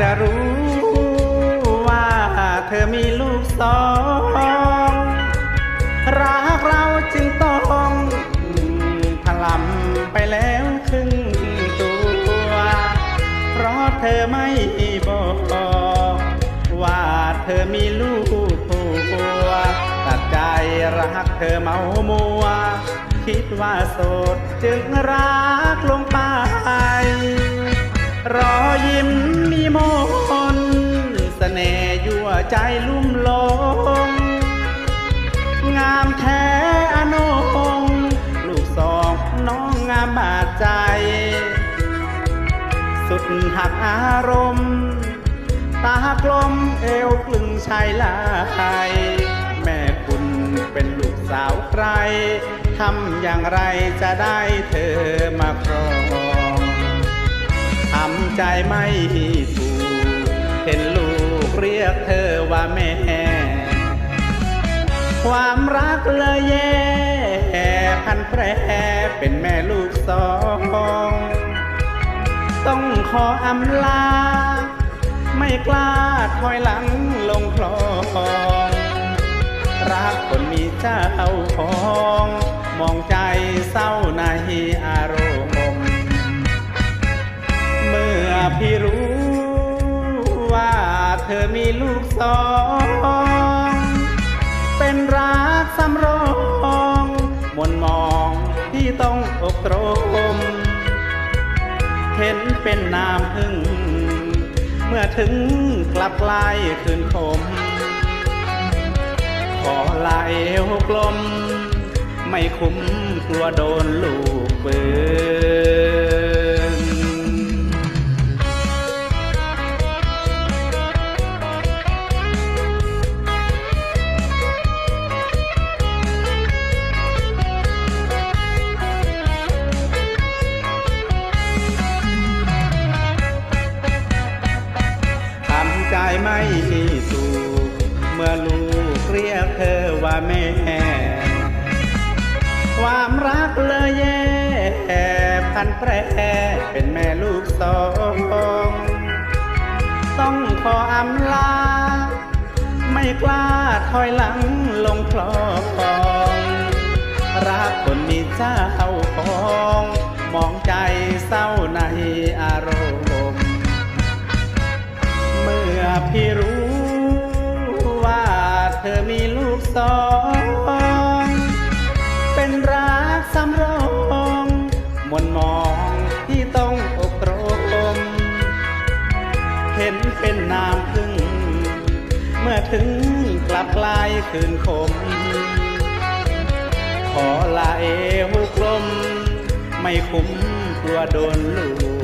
จะรู้ว่าเธอมีลูกสอง รักเราจึงต้องถลำไปแล้วครึ่งตัว เพราะเธอไม่บอกว่าเธอมีลูกผัวตัดใจรักเธอเมามัว คิดว่าโสดจึงรักลงไป รอยิ้ม ใจลุ่มหลง งามแท้อนงลูกสองน้องงามบาดใจ สุดหักอารมณ์ ตากลมเอวกลึงชายลายแม่คุณเป็นลูกสาวใครทำอย่างไรจะได้เธอมาครองทำใจไม่ถูก เห็นลูกเรียกเธอ ความรักเลยแย่พันแปรเป็นแม่ลูกสอง ต้องขออำลา ไม่กล้าถอยหลังลงคลอง รักคนมีเจ้าของ มองใจ ห็นเป็นน้ำพึ่ง เมื่อถึงกลับกลายคืนคมขอลาเอวกลม ไม่คุ้มกลัวโดนลูกปืน กเรียกเธอว่าแม่ ความรักเลยแย่พันแปรเป็นแม่ลูกสองต้องขออำลา ไม่กล้าถอยหลังลงคลองรักคนมีเจ้าของ มองใจเศร้าในอารมณ์ กสองเป็นรักสำรองมนมองที่ต้องอกตรมเห็นเป็นนามพึ่ง เมื่อถึงกลับกลายคืนคม ขอลาเอวกลม ไม่คุ้มกลัวโดนลูก